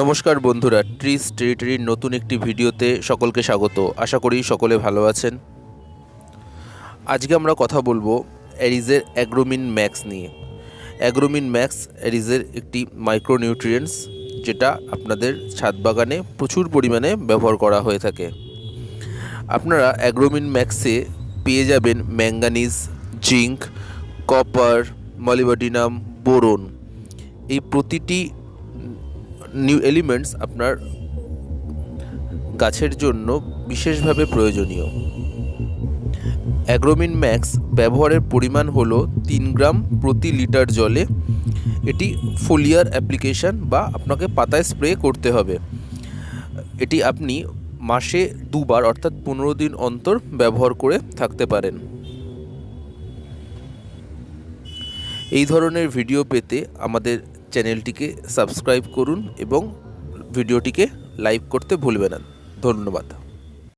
নমস্কার বন্ধুরা ট্রিস টেরিটরির নতুন একটি ভিডিওতে সকলকে স্বাগত। আশা করি সকলে ভালো আছেন। আজকে আমরা কথা বলব অ্যারিজের অ্যাগ্রোমিন ম্যাক্স নিয়ে। অ্যাগ্রোমিন ম্যাক্স অ্যারিজের একটি মাইক্রোনিউট্রিয়েন্টস যেটা আপনাদের ছাদ বাগানে প্রচুর পরিমাণে ব্যবহার করা হয়ে থাকে। আপনারা অ্যাগ্রোমিন ম্যাক্সে পেয়ে যাবেন manganese zinc copper molybdenum boron এই প্রতিটি নিউ এলিমেন্টস আপনার গাছের জন্য বিশেষভাবে প্রয়োজনীয়। অ্যাগ্রোমিন ম্যাক্স ব্যবহারের পরিমাণ হলো তিন গ্রাম প্রতি লিটার জলে। এটি ফোলিয়ার অ্যাপ্লিকেশন বা আপনাকে পাতায় স্প্রে করতে হবে। এটি আপনি মাসে দুবার অর্থাৎ পনেরো দিন অন্তর ব্যবহার করে থাকতে পারেন। এই ধরনের ভিডিও পেতে আমাদের চ্যানেলটিকে সাবস্ক্রাইব করুন এবং ভিডিওটিকে লাইক করতে ভুলবেন না। ধন্যবাদ।